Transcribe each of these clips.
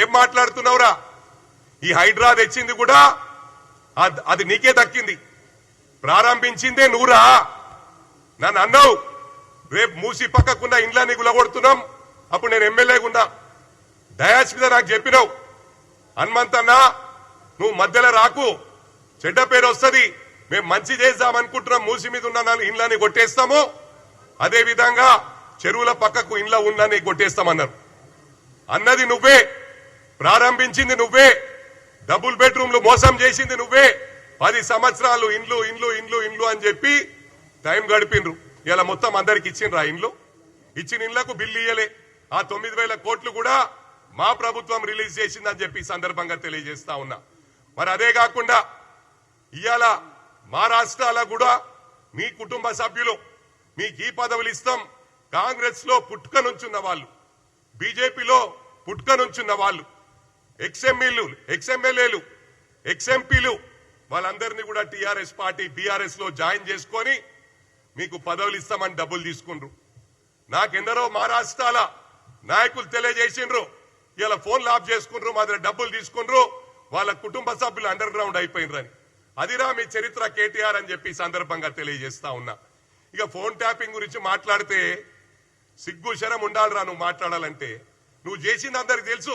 ఏం మాట్లాడుతున్నావురా? ఈ హైడ్రా తెచ్చింది కూడా అది నీకే దక్కింది. ప్రారంభించిందే నువ్వురా నన్ను అన్నావు రేపు మూసి పక్కకున్న ఇండ్లని గులగొడుతున్నాం. అప్పుడు నేను ఎమ్మెల్యేగా ఉన్నా డయాస్ మీద నాకు చెప్పినావు హనుమంతన్నా నువ్వు మధ్యలో రాకు. చెడ్డ పేరు వస్తుంది. మేము మంచి చేద్దాం అనుకుంటున్నాం మూసి మీద ఉన్న ఇండ్లని కొట్టేస్తాము. అదే విధంగా చెరువుల పక్కకు ఇండ్ల ఉందని కొట్టేస్తామన్నారు. అన్నది నువ్వే. ప్రారంభించింది నువ్వే. డబుల్ బెడ్రూమ్లు మోసం చేసింది నువ్వే. పది సంవత్సరాలు ఇండ్లు ఇండ్లు ఇండ్లు ఇండ్లు అని చెప్పి టైం గడిపిండ్రు. ఇలా మొత్తం అందరికి ఇచ్చిండ్రు ఆ ఇండ్లు? ఇచ్చిన ఇండ్లకు బిల్లు ఇయ్యలే. ఆ తొమ్మిది వేల కోట్లు కూడా మా ప్రభుత్వం రిలీజ్ చేసిందని చెప్పి సందర్భంగా తెలియజేస్తా ఉన్నా. మరి అదే కాకుండా ఇవాళ మా రాష్ట్రాల కూడా మీ కుటుంబ సభ్యులు మీకు ఈ పదవులు ఇస్తాం. కాంగ్రెస్లో పుట్టుక నుంచున్న వాళ్ళు బీజేపీలో పుట్టుక నుంచున్న వాళ్ళు ఎక్స్ఎంఈలు ఎక్స్ఎమ్మెల్యేలు ఎక్స్ఎంపీలు వాళ్ళందరినీ కూడా టీఆర్ఎస్ పార్టీ బీఆర్ఎస్లో జాయిన్ చేసుకొని మీకు పదవులు ఇస్తామని డబ్బులు తీసుకుండ్రు. నాకెందరో మా రాష్ట్రాల నాయకులు తెలియజేసిండ్రు. ఇలా ఫోన్లు ఆఫ్ చేసుకుండ్రు మా దగ్గర డబ్బులు తీసుకుండ్రు. వాళ్ళ కుటుంబ సభ్యులు అండర్ గ్రౌండ్ అయిపోయినరని అదిరా మీ చరిత్ర కేటీఆర్ అని చెప్పి సందర్భంగా తెలియజేస్తా ఉన్నా. ఇక ఫోన్ ట్యాపింగ్ గురించి మాట్లాడితే సిగ్గు శరం ఉండాలిరా నువ్వు మాట్లాడాలంటే. నువ్వు చేసింది అందరికి తెలుసు.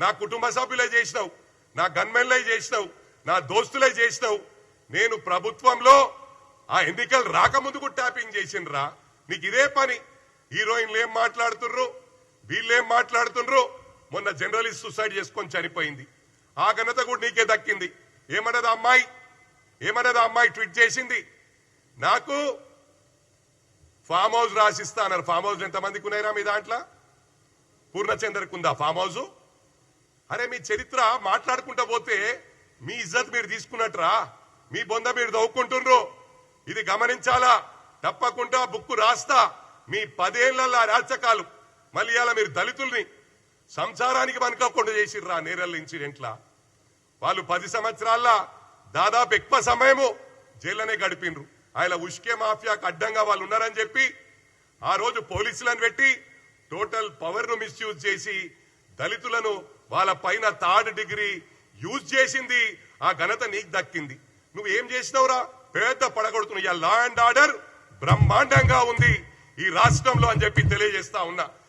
నా కుటుంబ సభ్యులే చేసినావు నా గన్మెన్లే చేసినావు నా దోస్తులే చేసినావు. నేను ప్రభుత్వంలో ఆ ఎన్నికలు రాకముందుకు ట్యాపింగ్ చేసిండ్రా. నీకు ఇదే పని. హీరోయిన్లు ఏం మాట్లాడుతుర్రు వీళ్ళేం మాట్లాడుతుండ్రు? మొన్న జర్నలిస్ట్ సూసైడ్ చేసుకొని చనిపోయింది. ఆ ఘనత కూడా నీకే దక్కింది. ఏమన్నది అమ్మాయి? ఏమన్నది అమ్మాయి ట్వీట్ చేసింది? నాకు ఫామ్ హౌస్ రాసిస్తా అన్నారు. ఫామ్ హౌస్ ఎంతమందికి ఉన్నాయిరా మీ దాంట్లో? పూర్ణచంద్రకు ఉందా ఫామ్ హౌస్? అరే మీ చరిత్ర మాట్లాడుకుంటా పోతే మీ ఇజ్జత్ మీరు తీసుకున్నట్రా. మీ బొంద మీరు దవ్వుకుంటుండ్రు ఇది గమనించాలా? తప్పకుండా బుక్కు రాస్తా. మీ పదేళ్ళ రాచకాలు మళ్ళీ అలా మీరు దళితుల్ని సంసారానికి మనకోకుండా చేసిర్రా నేరల్ ఇన్సిడెంట్లా. వాళ్ళు పది సంవత్సరాల్లో దాదాపు ఎక్కువ సమయము జైల్లోనే గడిపిండ్రు ఆయన ఉష్కే మాఫియాకు అడ్డంగా వాళ్ళు ఉన్నారని చెప్పి ఆ రోజు పోలీసులను పెట్టి టోటల్ పవర్ను మిస్యూజ్ చేసి దళితులను వాళ్ళ పైన థర్డ్ డిగ్రీ యూజ్ చేసింది. ఆ ఘనత నీకు దక్కింది. నువ్వు ఏం చేసినావురా? పెద్ద పడగొడుతున్నావు లా అండ్ ఆర్డర్ బ్రహ్మాండంగా ఉంది ఈ రాష్ట్రంలో అని చెప్పి తెలియజేస్తా ఉన్నా.